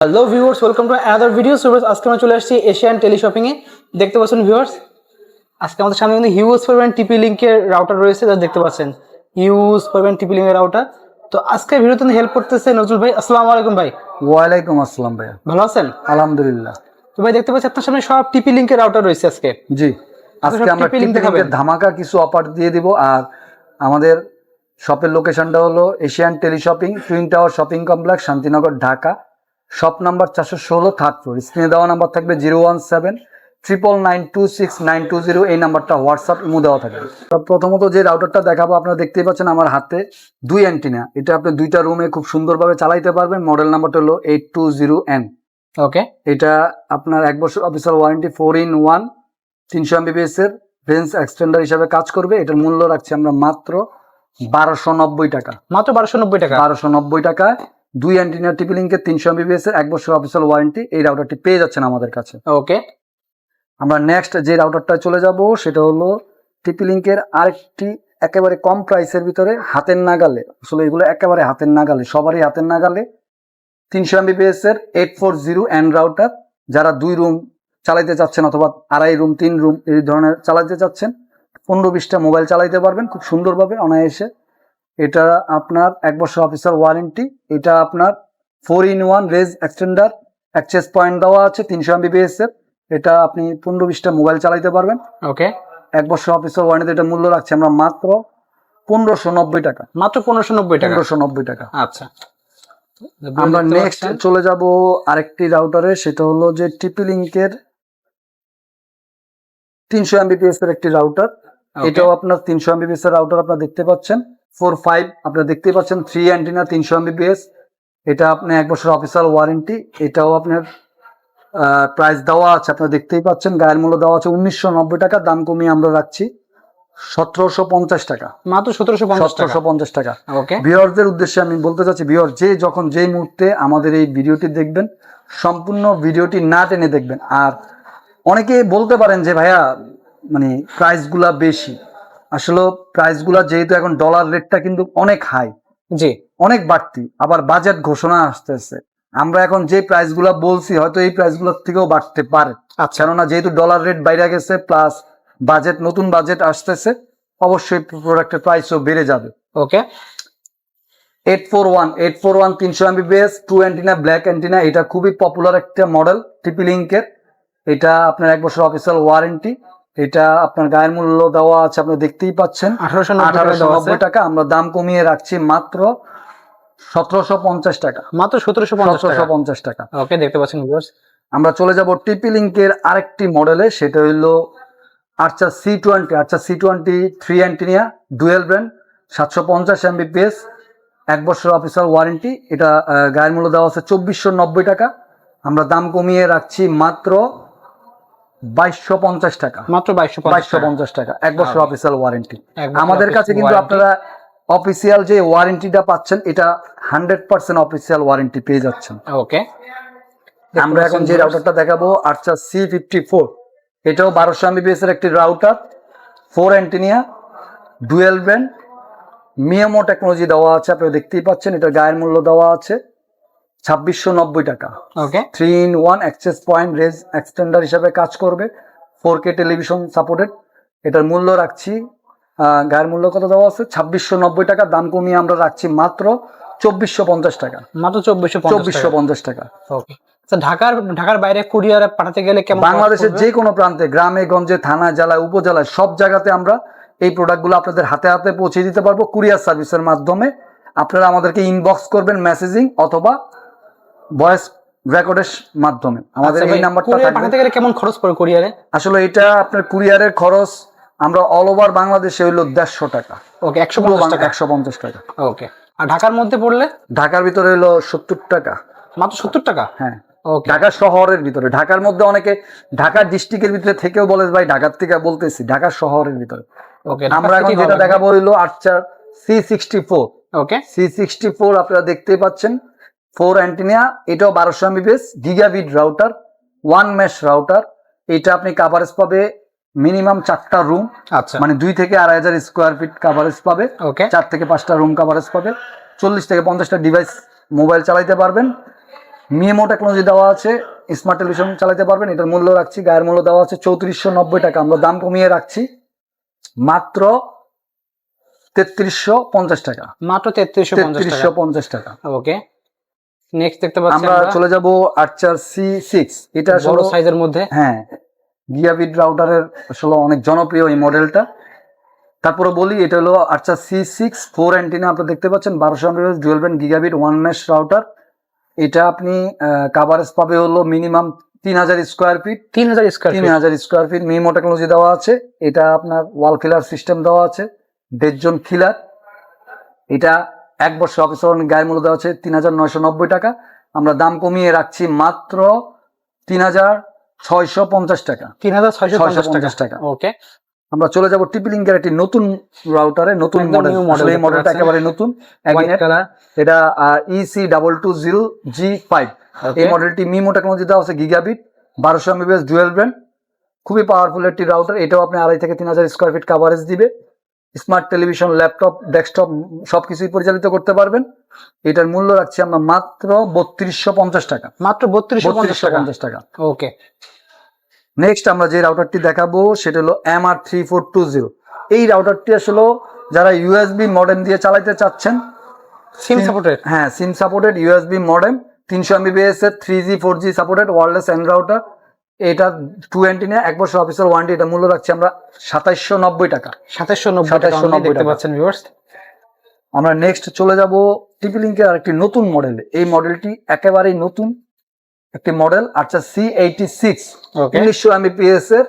Hello viewers welcome to other video super আজকে আমরা চলে আসছি এশিয়ান টেলি শপিং এ। দেখতে পাচ্ছেন ভিউয়ার্স আজকে আমাদের সামনে কিন্তু হিউজ পরিমাণ টিপি লিঙ্কের রাউটার রয়েছে যা দেখতে পাচ্ছেন। হিউজ পরিমাণ টিপি লিঙ্কের রাউটার তো আজকে ভিডিওতে হেল্প করতেছে নজরুল ভাই। আসসালামু আলাইকুম ভাই। ওয়ালাইকুম আসসালাম ভাইয়া। ভালো আছেন? আলহামদুলিল্লাহ। তো ভাই দেখতে পাচ্ছি আপনার সামনে সব টিপি লিঙ্কের রাউটার রয়েছে আজকে। জি। আজকে আমরা টিপি লিঙ্কের ধামাকা কিছু অফার দিয়ে দিব। আর আমাদের শপের লোকেশনটা হলো Asian tele shopping twin tower shopping complex Shantinagar Dhaka. Shop number চারশো ষোলো থার্ড ফ্লোর। স্ক্রিনে দেওয়া নাম্বার থাকবে zero one seven triple nine two six nine two zero এই নাম্বারটা হোয়াটসঅ্যাপ ইমো দেওয়া থাকবে তো প্রথমত যে রাউটারটা দেখাবো আপনারা দেখতেই পাচ্ছেন আমার হাতে দুই অ্যান্টিনা এটা আপনি দুইটা রুমে খুব সুন্দরভাবে চালাইতে পারবেন। মডেল নাম্বারটা হলো eight two zero N okay এটা আপনার এক বছর official warranty four in one তিনশো এমবিবিএস এর রেঞ্জ এক্সটেন্ডার হিসাবে কাজ করবে। এটার মূল্য রাখছি আমরা মাত্র বারোশো নব্বই টাকা। মাত্র বারোশো নব্বই টাকা। বারোশো নব্বই টাকা দুই অ্যান্টিনা টিপি লিঙ্কের তিনশো এমবিবিএস এর এক বছর অফিসিয়াল ওয়ারেন্টি এই রাউটারটি পেয়ে যাচ্ছেন আমাদের কাছে। ওকে আমরা নেক্সট যে রাউটারটা চলে যাব সেটা হলো টিপি লিঙ্কের আরেকটি একেবারে কম প্রাইসের ভিতরে হাতের নাগালে। আসলে এগুলো একেবারে হাতের নাগালে সবারই হাতের নাগালে। তিনশো এমবিপিএস এর eight four zero and router যারা দুই রুম চালাইতে চাচ্ছেন অথবা আড়াই রুম তিন রুম এই ধরনের চালাইতে চাচ্ছেন পনেরো বিশটা মোবাইল চালাইতে পারবেন খুব সুন্দরভাবে অনায়াসে। এটা আপনার এক বছর অফিসার ওয়ারেন্টি এটা আপনার four in one range extender access point দেওয়া আছে তিনশো এমবিপিএস এর এটা আপনি পনেরো বিশটা মোবাইল চালাইতে পারবেন। ওকে এক বছর অফিসার ওয়ারেন্টি এটা মূল্য রাখছি আমরা মাত্র পনেরোশো নব্বই টাকা। মাত্র পনেরোশো নব্বই টাকা? পনেরোশো নব্বই টাকা। আচ্ছা। আমরা নেক্সট। চলে যাব আরেকটি রাউটারে সেটা হলো যে টিপি লিঙ্কের তিনশো এমবিপিএস এর একটি রাউটার এটাও আপনার তিনশো এমবিপিএস এর রাউটার আপনারা দেখতে পাচ্ছেন। ফোর ফাইভ আপনারা দেখতেই পাচ্ছেন থ্রি অ্যান্টিনা তিনশো এমবিপিএস এটা আপনি এক বছর অফিসিয়াল ওয়ারেন্টি এটাও আপনার প্রাইস দেওয়া আছে আপনারা দেখতেই পাচ্ছেন গায়ের মূল্য দেওয়া আছে উনিশশো নব্বই টাকা দাম কমিয়ে আমরা রাখছি সতেরোশো পঞ্চাশ টাকা। মাত্র সতেরোশো সতেরোশো পঞ্চাশ টাকা। ওকে ভিওরদের উদ্দেশ্যে আমি বলতে চাচ্ছি ভিওর যে যখন যেই মুহূর্তে আমাদের এই ভিডিওটি দেখবেন সম্পূর্ণ ভিডিওটি না টেনে দেখবেন। আর অনেকে বলতে পারেন যে ভাইয়া মানে প্রাইসগুলা বেশি। আসলে প্রাইসগুলা যেহেতু এখন ডলার রেটটা কিন্তু অনেক হাই জি। অনেক বাড়তি আবার বাজেট ঘোষণা আসতেছে। আমরা এখন যে প্রাইসগুলা বলছি হয়তো এই প্রাইসগুলোর থেকেও বাড়তে পারে। আচ্ছা। কেননা যেহেতু ডলার রেট বাইরে গেছে প্লাস বাজেট নতুন বাজেট আসতেছে অবশ্যই প্রোডাক্টের প্রাইসও বেড়ে যাবে। Okay eight four one eight four one তিনশো Mbps two antenna black antenna এটা খুবই পপুলার একটা মডেল টিপি লিঙ্কের এটা আপনার এক বছর অফিসিয়াল ওয়ারেন্টি এটা আপনার গায়ের মূল্য দেওয়া আছে আপনি দেখতেই পাচ্ছেন। আঠারোশো নব্বই টাকা আমরা দাম কমিয়ে রাখছি মাত্র সতেরোশো পঞ্চাশ টাকা। মাত্র সতেরোশো সতেরোশো পঞ্চাশ টাকা। ওকে দেখতে পাচ্ছেন আমরা চলে যাব টিপি লিঙ্কের আরেকটি মডেলে সেটা হইল আচ্ছা সি টোয়েন্টি আচ্ছা C twenty three antenna dual brand সাতশো পঞ্চাশ এমবিপিএস এক বছর অফিসার ওয়ারেন্টি এটা গায়ের মূল্য দেওয়া আছে চব্বিশশো নব্বই টাকা। আমরা দাম কমিয়ে রাখছি মাত্র বাইশশো পঞ্চাশ টাকা। মাত্র বাইশশো বাইশশো পঞ্চাশ টাকা। এক বছর অফিসিয়াল ওয়ারেন্টি আমাদের কাছে কিন্তু আপনারা অফিসিয়াল যে ওয়ারেন্টিটা পাচ্ছেন এটা হান্ড্রেড পার্সেন্ট অফিসিয়াল ওয়ারেন্টি পেয়ে যাচ্ছেন। ওকে আমরা এখন যে রাউটারটা দেখাবো আচ্ছা সি ফিফটি ফোর এটাও বারোশো এমবিবিএস এর একটি router four antenna dual brand MIMO technology দেওয়া আছে আপনি দেখতেই পাচ্ছেন এটার গায়ের মূল্য দেওয়া আছে। ছাব্বিশশো নব্বই টাকা। Okay three in one access point range extender হিসাবে কাজ করবে। ফোর কে টেলিভিশন সাপোর্টেড এটার মূল্য রাখছি গায়ের মূল্য কত দেওয়া আছে? ছাব্বিশশো নব্বই টাকা দাম কমিয়ে আমরা রাখছি মাত্র চব্বিশশো পঞ্চাশ টাকা। মাত্র চব্বিশশো চব্বিশশো পঞ্চাশ টাকা। ওকে ঢাকার ঢাকার বাইরে কুরিয়ারে পাঠাতে গেলে কেমন বাংলাদেশের যে কোনো প্রান্তে গ্রামে গঞ্জে থানা জেলায় উপজেলায় সব জায়গাতে আমরা এই প্রোডাক্টগুলো আপনাদের হাতে হাতে পৌঁছে দিতে পারব কুরিয়ার সার্ভিসের মাধ্যমে। আপনারা আমাদেরকে ইনবক্স করবেন মেসেজিং অথবা ভয়েস রেকর্ডের মাধ্যমে। আমাদের এই নাম্বারটা। পাঠাতে গেলে কেমন খরচ পড়ে কুরিয়ারে? আসলে এটা আপনার কুরিয়ারের খরচ আমরা অল ওভার বাংলাদেশে হইল দেড়শো টাকা। ওকে একশো পঞ্চাশ টাকা? একশো পঞ্চাশ টাকা। ওকে। আর ঢাকার মধ্যে পড়লে? ঢাকার ভিতরে হইল সত্তর টাকা। মাত্র সত্তর টাকা? হ্যাঁ। ওকে। ঢাকা শহরের ভিতরে। ঢাকার মধ্যে অনেকে ঢাকার ডিস্ট্রিক্টের ভিতরে থেকেও বলে ভাই ঢাকার থেকে বলতেছি ঢাকা শহরের ভিতরে। ওকে আমরা এখন যেটা দেখাবো হইল আচ্ছা C sixty four okay. C sixty four আপনারা দেখতেই পাচ্ছেন। ফোর অ্যান্টিনিয়া এটাও বারোশো Mbps gigabit router one mesh router এটা আপনি কাভারেজ পাবে মিনিমাম চারটা রুম আচ্ছা। মানে দুই থেকে আড়াই হাজার স্কোয়ার ফিট কাভারেজ পাবে ওকে চার থেকে পাঁচটা রুম কাভারেজ পাবে চল্লিশ থেকে পঞ্চাশটা ডিভাইস মোবাইল চালাইতে পারবেন। মিএমও টেকনোলজি দেওয়া আছে স্মার্ট টেলিভিশন চালাতে পারবেন এটার মূল্য রাখছি গায়ের মূল্য দেওয়া আছে চৌত্রিশশো নব্বই টাকা আমরা দাম কমিয়ে রাখছি। মাত্র তেত্রিশশো পঞ্চাশ টাকা। মাত্র তেত্রিশশো তেত্রিশশো পঞ্চাশ টাকা। ওকে নেক্সট দেখতে পাচ্ছি আমরা চলে যাব আর্চার সি সিক্স এটা বড় সাইজের মধ্যে। হ্যাঁ গিয়াবিট রাউটারের আসলে অনেক জনপ্রিয় এই মডেলটা তারপরে বলি এটা হলো Archer C six four antenna আপনারা দেখতে পাচ্ছেন বারোশো Mbps dual band gigabit one mesh router এটা আপনি কাভারেজ পাবে হলো মিনিমাম তিন হাজার স্কোয়ার ফিট তিন হাজার স্কোয়ার তিন হাজার স্কোয়ার ফিট মিমো টেকনোলজি দেওয়া আছে। এটা আপনার ওয়াল খিলার সিস্টেম দেওয়া আছে। দেড়জন খিলার এটা এক বছর অফিস গায়ের মূল্য দেওয়া আছে তিন হাজার নয়শো নব্বই টাকা। আমরা দাম কমিয়ে রাখছি মাত্র তিন হাজার ছয়শো পঞ্চাশ টাকা। তিন হাজার ছয়শো পঞ্চাশ টাকা। ওকে। আমরা চলে যাব টিপি লিঙ্কের একটি নতুন রাউটারে নতুন মডেল আসলে এই মডেলটা একেবারে নতুন। এটা EC double two zero G five এই মডেলটি মিমো টেকনোলজি দেওয়া আছে গিগাবিট বারোশো এমবিএস ডুয়েল ব্র্যান্ড খুবই পাওয়ারফুল একটি রাউটার এটাও আপনি আড়াই থেকে তিন হাজার স্কোয়ার ফিট কাভারেজ দিবে। স্মার্ট টেলিভিশন ল্যাপটপ ডেস্কটপ সবকিছুই পরিচালিত করতে পারবেন। এটার মূল্য রাখছি আমরা মাত্র বত্রিশশো পঞ্চাশ টাকা। মাত্র বত্রিশশো পঞ্চাশ টাকা? ওকে। নেক্সট আমরা যে রাউটারটি দেখাবো সেটা হলো M R three four two zero এই রাউটারটি আসলে যারা ইউএসবি মডেম দিয়ে চালাইতে চাচ্ছেন সিম সাপোর্টেড হ্যাঁ সিম সাপোর্টেড ইউএসবি মডেম তিনশো এমবিবিএস এর three G four G supported wireless N router এটা টু নিয়ে এক বছর অফিসার ওয়ারেন্টি এটা মূল্য রাখছি আমরা সাতাইশশো নব্বই টাকা। সাতাশশো নব্বই টাকা 2790 only দেখতে টাকা। পাচ্ছেন ভিউয়ার্স আমরা নেক্সট চলে যাব টিপি লিঙ্কের আরেকটি নতুন মডেল এই মডেলটি একেবারেই নতুন একটি মডেল আচ্ছা সি এইটি সিক্স উনিশশো এমবিপিএস এর।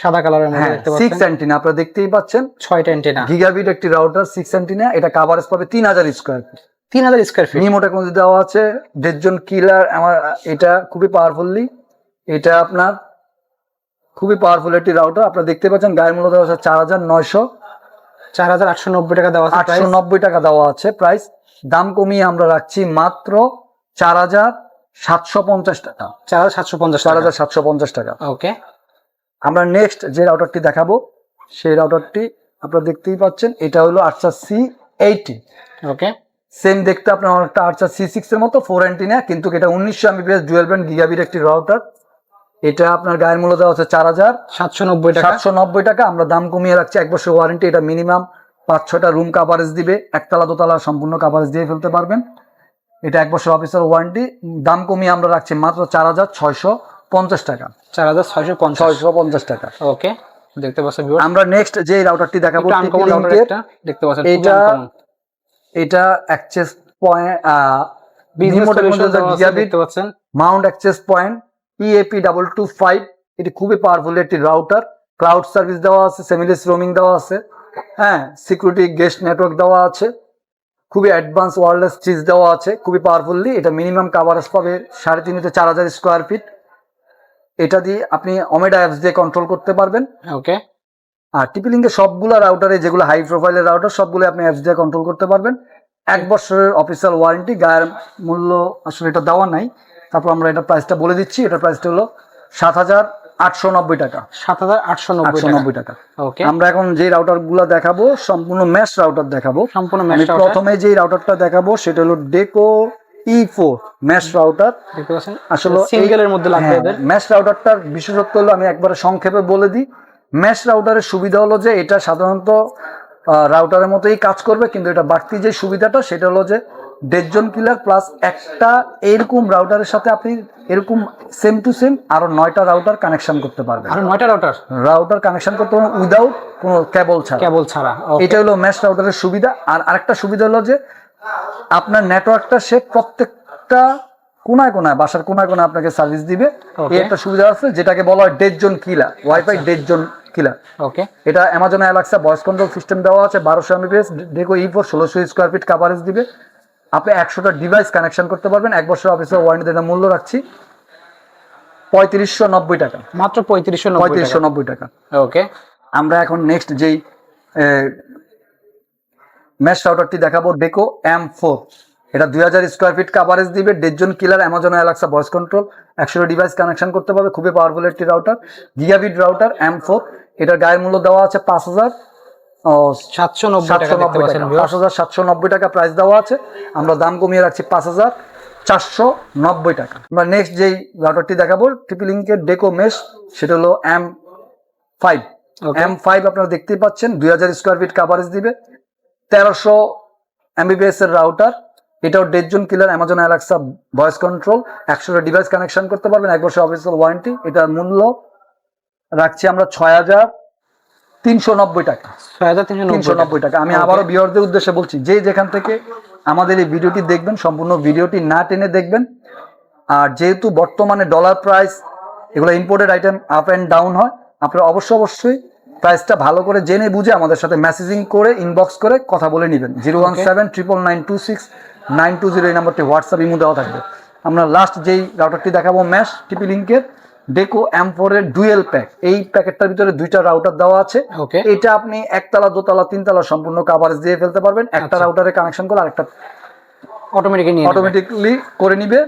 সাদা কালারের মধ্যে হ্যাঁ দেখতে সিক্স পাচ্ছেন অ্যান্টিনা আপনারা দেখতেই পাচ্ছেন। ছয়টা এন্টেনা গিগাবিট একটি রাউটার সিক্স অ্যান্টিনা এটা কাভারেজ পাবে তিন হাজার স্কোয়ার ফিট তিন হাজার স্কোয়ার ফিট নিমো টেকনোলজি দেওয়া আছে দেড়জন কিলার আমার এটা খুবই পাওয়ারফুলি এটা আপনার খুবই পাওয়ারফুল একটি রাউটার আপনারা দেখতে পাচ্ছেন গায়ের মূল্য দেওয়া আছে চার হাজার নয়শো। চার হাজার আটশো নব্বই টাকা দেওয়া আছে আটশো নব্বই টাকা দেওয়া আছে প্রাইস দাম কমিয়ে আমরা রাখছি মাত্র চার হাজার সাতশো পঞ্চাশ টাকা। চার হাজার সাতশো পঞ্চাশ চার হাজার সাতশো পঞ্চাশ টাকা। ওকে আমরা নেক্সট যে রাউটারটি দেখাবো সেই রাউটারটি আপনারা দেখতেই পাচ্ছেন এটা হলো আটশা সি এইটি ওকে সেম দেখতে আপনার অনেকটা আর্চার সি সিক্স এর মতো ফোর অ্যান্টিনা কিন্তু এটা উনিশশো এমবিপিএস ডুয়েল ব্যান্ড গিগাবিট একটি রাউটার এটা আপনার গায়ের মূল্য দেওয়া হচ্ছে চার হাজার সাতশো নব্বই টাকা। সাতশো নব্বই টাকা। আমরা দাম কমিয়ে রাখছি এক বছর ওয়ারেন্টি এটা মিনিমাম পাঁচ ছটা রুম কাভারেজ দিবে। একতলা দোতলা সম্পূর্ণ কাভারেজ দিয়ে ফেলতে পারবেন। এটা এক বছর অফিসের ওয়ারেন্টি দাম কমিয়ে আমরা রাখছি মাত্র চার হাজার ছয়শো পঞ্চাশ টাকা। চার হাজার ছয়শো পঞ্চাশ। ছয়শো পঞ্চাশ টাকা। ওকে দেখতে পাচ্ছেন আমরা নেক্সট যে রাউটারটি দেখাবো দেখতে পাচ্ছেন এটা এটা অ্যাক্সেস পয়েন্ট দেখতে পাচ্ছেন। Mount access point EAP double two five এটি খুবই পাওয়ারফুল একটি রাউটার ক্লাউড সার্ভিস দেওয়া আছে সেমিলিস রোমিং দেওয়া আছে হ্যাঁ সিকিউরিটি গেস্ট নেটওয়ার্ক দেওয়া আছে খুবই অ্যাডভান্স ওয়ারলেস চিজ দেওয়া আছে খুবই পাওয়ারফুললি এটা মিনিমাম কাভারেজ পাবে সাড়ে তিন থেকে চার হাজার স্কোয়ার ফিট এটা দিয়ে আপনি অমেডা অ্যাপস দিয়ে কন্ট্রোল করতে পারবেন। ওকে আর টিপি লিঙ্কের সবগুলো রাউটারে যেগুলো হাই প্রোফাইলের রাউটার সবগুলো আপনি অ্যাপস দিয়ে কন্ট্রোল করতে পারবেন। এক বছরের অফিসিয়াল ওয়ারেন্টি গায়ের মূল্য আসলে এটা দেওয়া নাই। তারপর আমরা এটা প্রাইসটা বলে দিচ্ছি এটা প্রাইসটা হলো সাত হাজার আটশো নব্বই টাকা। সাত হাজার আটশো নব্বই টাকা। ওকে আমরা এখন যে রাউটারগুলো দেখাবো সম্পূর্ণ ম্যাশ রাউটার দেখাবো। সম্পূর্ণ আমি ম্যাচ প্রথমে যে রাউটারটা দেখাবো সেটা হলো Deco E four mesh router আসলে সিঙ্গেলের মধ্যে লাগবে ম্যাশ রাউটারটার বিশেষত্ব হলো আমি একবারে সংক্ষেপে বলে দিই। ম্যাশ রাউটারের সুবিধা হলো যে এটা সাধারণত রাউটারের মতোই কাজ করবে কিন্তু এটা বাড়তি যে সুবিধাটা সেটা হলো যে দেড়জন কিলার প্লাস একটা এরকম রাউটারের সাথে আপনি এরকম সেম টু সেম আরও নয়টা রাউটার কানেকশন করতে পারবেন। আর নয়টা রাউটার রাউটার কানেকশন করতে পারবেন উইদাউট কোনো কেবল ছাড়া। কেবল ছাড়া এটা হলো ম্যাশ রাউটারের সুবিধা। আর আরেকটা সুবিধা হলো যে আপনার নেটওয়ার্কটা সে প্রত্যেকটা কোনায় কোনায় বাসার কোনায় কোনায় আপনাকে সার্ভিস দিবে। এই একটা সুবিধা আছে যেটাকে বলা হয় দেড় জন কিলার ওয়াইফাই দেড় জন কিলার ওকে এটা Amazon Alexa voice control system দেওয়া আছে বারোশো এমবিএস ডেকো ই ফোর ষোলোশো স্কোয়ার ফিট কাভারেজ দিবে। আপনি একশোটা ডিভাইস কানেকশন করতে পারবেন। এক বছর অফিসের ওয়ারেন্টি এটা মূল্য রাখছি। পঁয়ত্রিশশো নব্বই টাকা। মাত্র পঁয়ত্রিশশো পঁয়ত্রিশশো নব্বই টাকা। ওকে আমরা এখন নেক্সট যেই ম্যাশ রাউটারটি দেখাবো ডেকো এম ফোর এটা দুই হাজার স্কোয়ার ফিট কাভারেজ দিবে। দেড়জন কিলার অ্যামাজন অ্যালাক্সা ভয়েস কন্ট্রোল একশো ডিভাইস কানেকশন করতে পারবে। খুবই পাওয়ারফুল একটি router gigabit router M four এটার গায়ের মূল্য দেওয়া আছে পাঁচ হাজার। সাতশো নব্বই পাঁচ হাজার সাতশো নব্বই টাকা প্রাইস দেওয়া আছে। আমরা দাম কমিয়ে রাখছি পাঁচ হাজার চারশো নব্বই টাকা। আমরা নেক্সট যেই রাউটারটি দেখাবো ট্রিপল ডেকো মেশ সেটা হলো এম ফাইভ এম ফাইভ আপনারা দেখতেই পাচ্ছেন দুই হাজার স্কোয়ার ফিট কাভারেজ দিবে। তেরোশো এমবিবিএস এর রাউটার এটাও দেড় জন কিলার অ্যামাজন অ্যালেক্সা ভয়েস কন্ট্রোল একশোটা ডিভাইস কানেকশন করতে পারবেন এক বছর অফিসিয়াল ওয়ারেন্টি এটার মূল্য রাখছি আমরা ছয় হাজার তিনশো নব্বই টাকা। তিনশো নব্বই টাকা। আমি আবারও বিয়রদের উদ্দেশ্যে বলছি যে যেখান থেকে আমাদের এই ভিডিওটি দেখবেন সম্পূর্ণ ভিডিওটি না টেনে দেখবেন। আর যেহেতু বর্তমানে ডলার প্রাইস এগুলো imported item up and down হয় আপনারা অবশ্যই অবশ্যই প্রাইসটা ভালো করে জেনে বুঝে আমাদের সাথে মেসেজিং করে ইনবক্স করে কথা বলে নেবেন। Zero one seven triple nine two six nine two zero এই নাম্বারটি হোয়াটসঅ্যাপ ইমো দেওয়া থাকবে। আমরা লাস্ট যেই রাউটারটি দেখাবো ম্যাশ টিপি লিঙ্কের ডেকো এম ফোর এর ডুয়েল প্যাক এই প্যাকেটটার ভিতরে দুইটা রাউটার দেওয়া আছে। ওকে এটা আপনি একতলা দোতলা তিনতলা সম্পূর্ণ কাভারেজ দিয়ে ফেলতে পারবেন। একটা আচ্ছা। রাউটারে কানেকশন করে আরেকটা করে নিবে।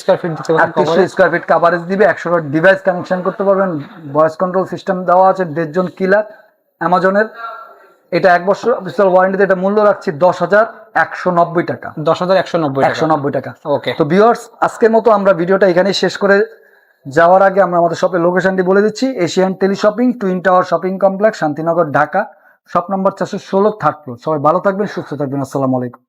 স্কোয়ার ফিট দিতে পারেন আটত্রিশশো স্কোয়ার ফিট কাভারেজ দিবে। একশো ডিভাইস কানেকশন করতে পারবেন। ভয়েস কন্ট্রোল সিস্টেম দেওয়া আছে। কিলার অ্যামাজনের এটা এক বছর অফিসিয়াল ওয়ারেন্টিতে এটা মূল্য রাখছি দশ হাজার একশো নব্বই টাকা। দশ হাজার একশো নব্বই একশো নব্বই টাকা। ওকে তো আজকের মতো আমরা ভিডিওটা এখানেই শেষ করে যাওয়ার আগে আমরা আমাদের শপের লোকেশনটি বলে দিচ্ছি Asian tele shopping twin tower shopping complex Shantinagar, Dhaka. Shop number চারশো ষোলো থার্ড ফ্লোর সবাই ভালো থাকবেন, সুস্থ থাকবেন। আসসালামু আলাইকুম।